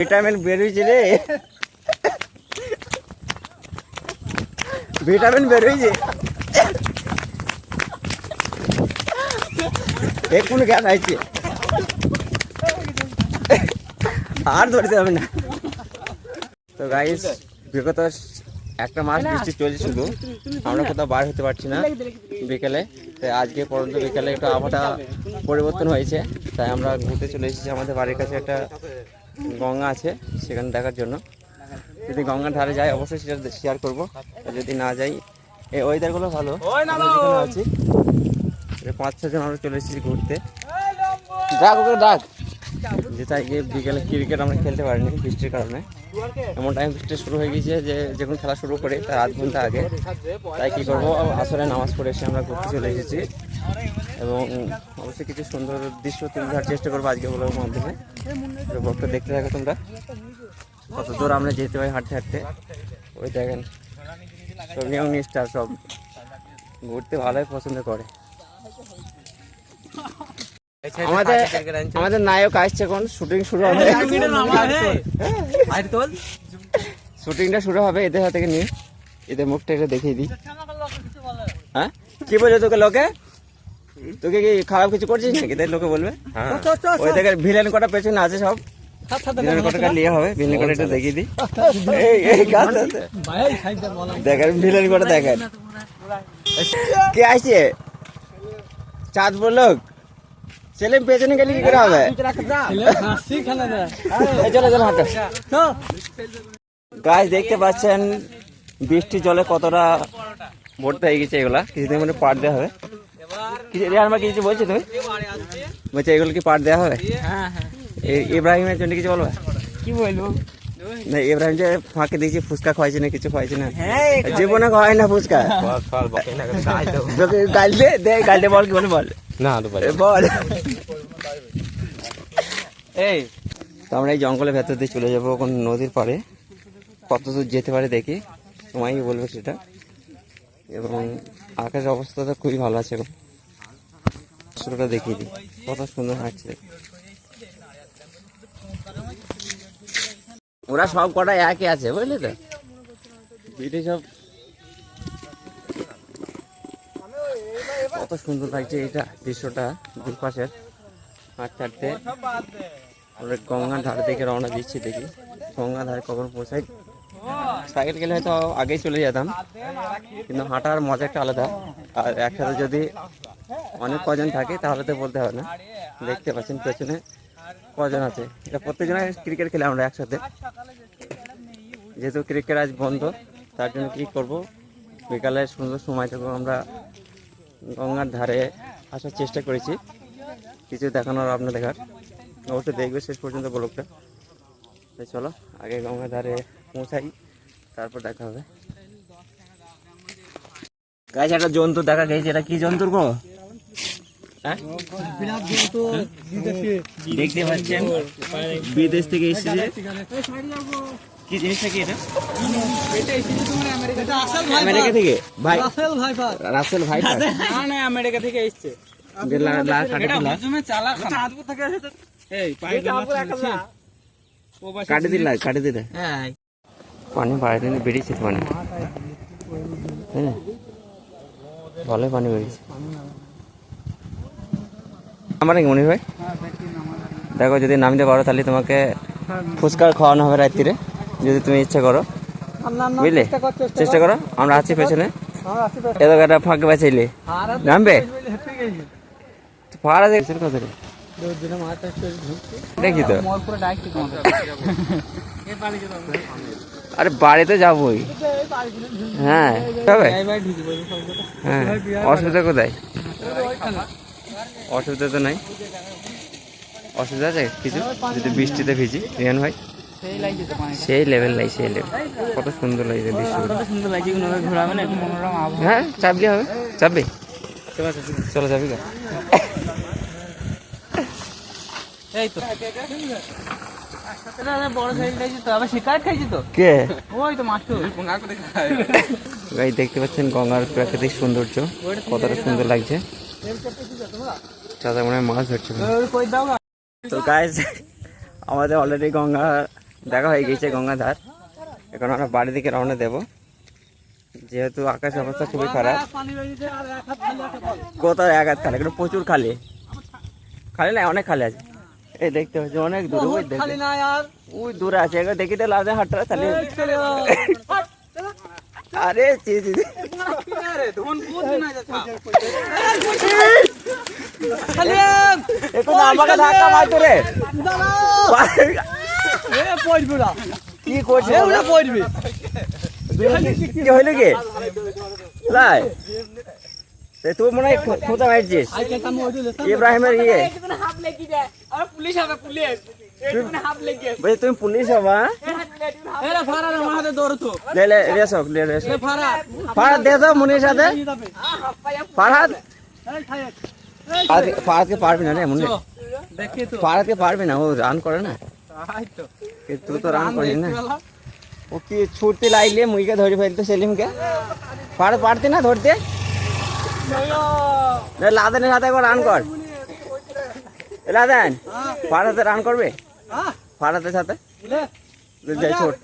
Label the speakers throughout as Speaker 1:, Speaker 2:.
Speaker 1: Vitamin বেরোইছে রে। Vitamin বেরোইছে এক্ষুনি gas আইছে আর ধরতে হবে না। তো গাইস বিগত একটা মাস বৃষ্টি চলছে শুধু। আমরা কোথাও বার হতে পারছি না বিকেলে। তাই আজকে পর্যন্ত বিকেলে একটু আবহাওয়া পরিবর্তন হয়েছে। তাই আমরা ঘুরতে চলে এসেছি আমাদের বাড়ির কাছে একটা গঙ্গা আছে সেখানে দেখার জন্য। যদি গঙ্গার ধারে যাই অবশ্যই সেটা শেয়ার করব। আর যদি না যাই এই ওয়েদারগুলো ভালো। আছি পাঁচ ছজন আমরা চলে এসেছি ঘুরতে। ডাক ওকে ডাক যেটা গিয়ে বিকেলে ক্রিকেট আমরা খেলতে পারিনি বৃষ্টির কারণে। এমন টাইম বৃষ্টি শুরু হয়ে গেছে যে যখন খেলা শুরু করে তার আধ ঘণ্টা আগে। তাই কি করব আসলে নামাজ পড়ে এসে আমরা ঘুরতে চলে এসেছি। এবং অবশ্যই কিছু সুন্দর দৃশ্য তুলে ধরার চেষ্টা করব আজকে বলার মাধ্যমে ব্লগটা দেখতে থাকো তোমরা। কত দূর আমরা যেতে পারি হাঁটতে হাঁটতে। ওই দেখেন সব নিয়ম নিষ্ঠা সব ঘুরতে ভালোই পছন্দ করে। আমাদের আমাদের নায়ক আসছে এখন শুটিং শুরু হবে। শুটিংটা শুরু হবে এদের হাতে নিয়ে। এদের মুখটা একটু দেখিয়ে দিই। হ্যাঁ? কি বলছে তোকে লোকে? তোকে কি খারাপ কিছু করছিস নাকি? তাই লোকে বলবে। ওই দেখে ভিলেন কটা পেছনে আছে সব। ভিলেন কটা হবে? ভিলেন কটা একটু দেখিয়ে এই এই গাছ ভিলেন কটা দেখেন। কে আসছে? চাঁদ বলক। সেলিম পেছনে গেলে কি করে হবে? চলো চলো হাঁটো। গাছ দেখতে পাচ্ছেন বৃষ্টির জলে কতটা ভর্তি হয়ে গেছে এগুলা। কিছুদিন মানে পাট দেওয়া হবে। কিছু রে আমার কিছু বলছো তুমি? বলছে এগুলো কি পাট দেওয়া হবে? ইব্রাহিমের জন্য কিছু বলবে?
Speaker 2: কি বলব?
Speaker 1: না ইব্রাহিম যে ফাঁকে দিয়েছি ফুচকা খাওয়াইছে না কিছু খাওয়াইছে না। জীবনে খাওয়াই না ফুচকা। তোকে গাল দে দে বল কি বলে বল।
Speaker 3: না
Speaker 1: এ বল। এই। তো আমরা এই জঙ্গলের ভেতর দিয়ে চলে যাব কোন নদীর পাড়ে। কত দূর যেতে পারে দেখি। সময়ই বলবে সেটা? এবং আকাশের অবস্থা তো খুবই ভালো আছে এখন। শুরুটা দেখিয়ে দিই। কত সুন্দর হাঁটছে। ওরা সব কটা একই আছে বুঝলি তো? সব কত সুন্দর লাগছে এটা দৃশ্যটা দুপাশের হাঁটতে হাঁটতে। আমরা গঙ্গার ধারে দিকে রওনা দিচ্ছি দেখি। গঙ্গার ধারে কখন পৌঁছাই। সাইকেল গেলে হয়তো আগেই চলে যেতাম। কিন্তু হাঁটার মজা একটা আলাদা। আর একসাথে যদি অনেক কজন থাকে, তাহলে তো বলতে হবে না। দেখতে পাচ্ছেন পেছনে কজন আছে। এটা প্রত্যেকজনে ক্রিকেট খেলে আমরা একসাথে। যেহেতু ক্রিকেট আজ বন্ধ, তার জন্য কী করব? বিকালে সুন্দর সময়টুকু আমরা। গঙ্গার ধারে আসার চেষ্টা করেছি। কিছু দেখানোর আপনার দেখার। অবশ্যই দেখবে শেষ পর্যন্ত ব্লগটা। তো চলো, আগে গঙ্গার ধারে পৌঁছাই, তারপর দেখা হবে। গাছ একটা জন্তু দেখা গেছে। এটা কি জন্তুর গো? দেখতে পাচ্ছেন বিদেশ থেকে এসেছে। কি জিনিসটা কি এটা? আমেরিকা থেকে? ভাই রাসেল ভাই
Speaker 2: আমেরিকা থেকে এসছে
Speaker 1: কাটে দিলা কাটে দিলে।
Speaker 2: হ্যাঁ।
Speaker 1: পানি বাইরে বেরিয়েছে পানি। তাই না? ভালোই পানি বেরিয়েছে। আমার নাকি মনির ভাই? দেখো যদি নামতে পারো তাহলে তোমাকে ফুচকা খাওয়ানো হবে রাত্রিরে। যদি তুমি ইচ্ছা করো। বুঝলে? চেষ্টা করো। আমরা আছি পেছনে। এত একটা ফাঁকে বাঁচাইলে নামবে? পাড়া দেখছে রে? দেখি তো। আরে বাড়িতে যাবোই। হ্যাঁ। তবে হ্যাঁ। অসুবিধা কোথায়? অসুবিধা তো নাই। অসুবিধা আছে কিছু যদি বৃষ্টিতে ভিজি রিয়ান ভাই?
Speaker 2: সেই
Speaker 1: লেভেল নাই সেই লেভেল কত সুন্দর লাগছে
Speaker 2: কত সুন্দর লাগছে ঘোরা মানে মনোরম
Speaker 1: হ্যাঁ চাপলি হবে। চাপবি? চলো যাবি গা।
Speaker 2: এই তো।
Speaker 1: দেখতে পাচ্ছেন গঙ্গার প্রাকৃতিক সৌন্দর্য কতটা সুন্দর লাগছে। চাঁদা মনে হয় মাছ ধরছে তো গাইজ আমাদের অলরেডি গঙ্গা দেখা হয়ে গেছে গঙ্গাধার এখন আমরা বাড়ির দিকে রওনা দেব। যেহেতু আকাশ অবস্থা খুবই খারাপ। কোথায় এক হাত খালি এখানে প্রচুর খালি। খালি না অনেক খালি আছে। এই দেখতে হচ্ছে অনেক দূরে ওই দূরে আছে এবার দেখি তো লাদে হাটটা তাহলে আরে চি চি। একটু আমাকে ধাক্কা মারতো রে। কি করছিস কি হইল কি? লাই। তে তুই মনে হয় খো- মারছিস। ইব্রাহিমের ইয়ে। তুমি পুলিশ হবা লে লে রেস লে রেস হোক। ফারাদ দে তো মুনির সাথে। ফারাদ ফারাদকে- পারবি না রে মুনি
Speaker 2: দেখি তো।
Speaker 1: ফারাদকে পারবি না ও রান করে না।
Speaker 2: তাই তো।
Speaker 1: তুই তো রান করিস না। ও কি ছুটতে লাগলে মুইকে ধরে ফেলতো সেলিমকে? পার পারতি না ধরতে? না, লাদেনের সাথে একবার রান কর। লাদেন ফারাতে রান করবে? ফারাতের সাথে? যাই ছোট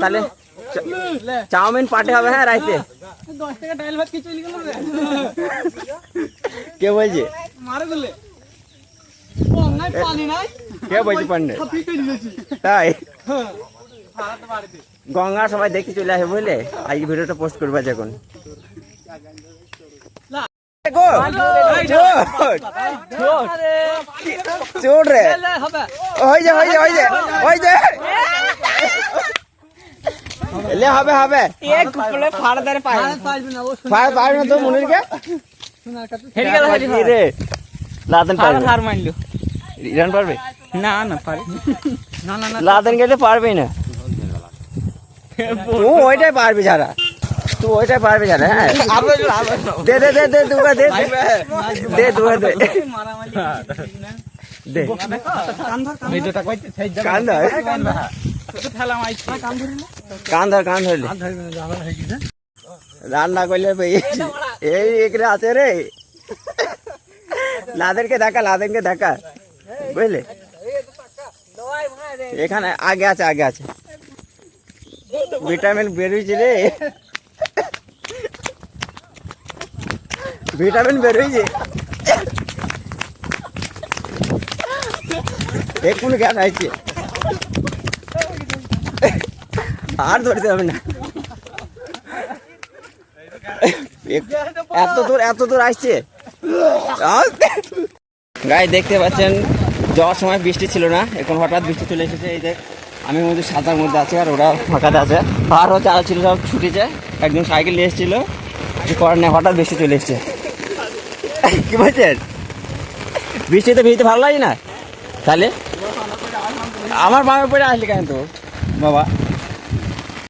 Speaker 1: তাহলে চাউমিন পার্টি হবে হ্যাঁ রাইতে।
Speaker 2: কি
Speaker 1: বলছে? কে বলছে পান্ডে তাই?
Speaker 2: বাড়িতে।
Speaker 1: গঙ্গা সবাই দেখতে চলে আসে বুঝলে? আজকে ভিডিওটা পোস্ট করবে যখন। চোট, রে! হয়ে যা হয়ে যা হয়ে যা হয়ে যা। এলে হবে হবে
Speaker 2: এক কুপলে ফাড়া দারে পায় পাইবে না ও
Speaker 1: পার পারবে না তো মনিরকে
Speaker 2: সোনার কাছে হেরি গেল হেরি
Speaker 1: কি রে লাদেন
Speaker 2: ফাড়া
Speaker 1: পারবে
Speaker 2: হার মারলো
Speaker 1: ইরান পারবে
Speaker 2: না না পারে না না না
Speaker 1: লাদেন গেলে পারবেই না তুই ওইটাই পারবি যারা তুই ওইটাই পারবি যারা হ্যাঁ দে দে দে দে দুগা দে দে। দে দুগা দে
Speaker 2: মারামারি
Speaker 1: দে
Speaker 2: ভিডিওটা কইতে সেই
Speaker 1: কান ধর
Speaker 2: তো ঠেলা মাইছি কাম ধরিলে
Speaker 1: কান ধর কান ধরলি রান্না করলে পেয়ে এই এখানে আছে রে লাদেনকে দেখা লাদেনকে দেখা বুঝলে এখানে আগে আছে আগে আছে ভিটামিন বেরোইছে রে ভিটামিন বেরোইছে এক্ষুনি গ্যাস আইছে আর ধরতে হবে না। এত দূর এত দূর আসছে। গায়ে দেখতে পাচ্ছেন, যাওয়ার সময় বৃষ্টি ছিল না, এখন হঠাৎ বৃষ্টি চলে এসেছে, এই যে আমি মধ্যে সাদার মধ্যে আছে আর ওরা ফাঁকাতে আছে। আরও যারা ছিল, সব ছুটেছে একজন সাইকেল নিয়ে এসেছিল করার নেই, হঠাৎ বৃষ্টি চলে এসছে। কি বলছেন? বৃষ্টিতে ভিজতে ভালো লাগে না? তাহলে? আমার বামে পড়ে আসলি কেন তো? বাবা।